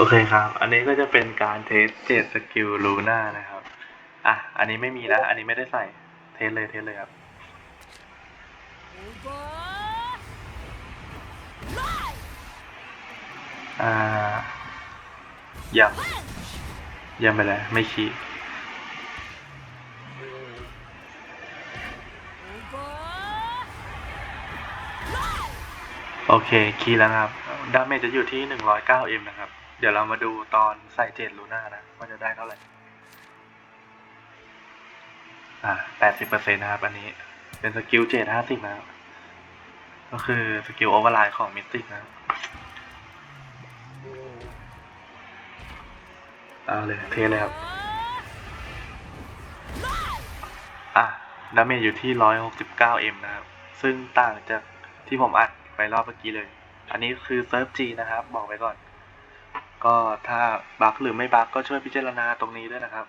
โอเคครับ อันนี้ก็จะเป็นการเทสเจ็ดสกิลลูน่านะครับ อะ อันนี้ไม่มีนะ อันนี้ไม่ได้ใส่ เทสเลย เทสเลยครับ อ่ายังยังไปเลยไม่ชี้โอเค คีย์แล้วครับ ดาเมจจะอยู่ที่ 109m นะครับ เดี๋ยวเรามาดูตอนใส่เจ็ดลูน่านะว่าจะได้เท่าไหร่ อ่า80%นะครับ อันนี้ เป็นสกิลเจ็ดห้าสิบนะก็คือสกิลโอเวอร์ไลน์ของมิสติกนะเอาเลยเทเลยครับ อะดาเมจอยู่ที่ 169m นะครับ ซึ่งต่างจากที่ผมอัดไปรอบเมื่อกี้เลย อันนี้คือเซิร์ฟจีนะครับ บอกไว้ก่อน ก็ถ้าบั๊กหรือไม่บั๊กก็ช่วยพิจารณาตรงนี้ด้วยนะครับ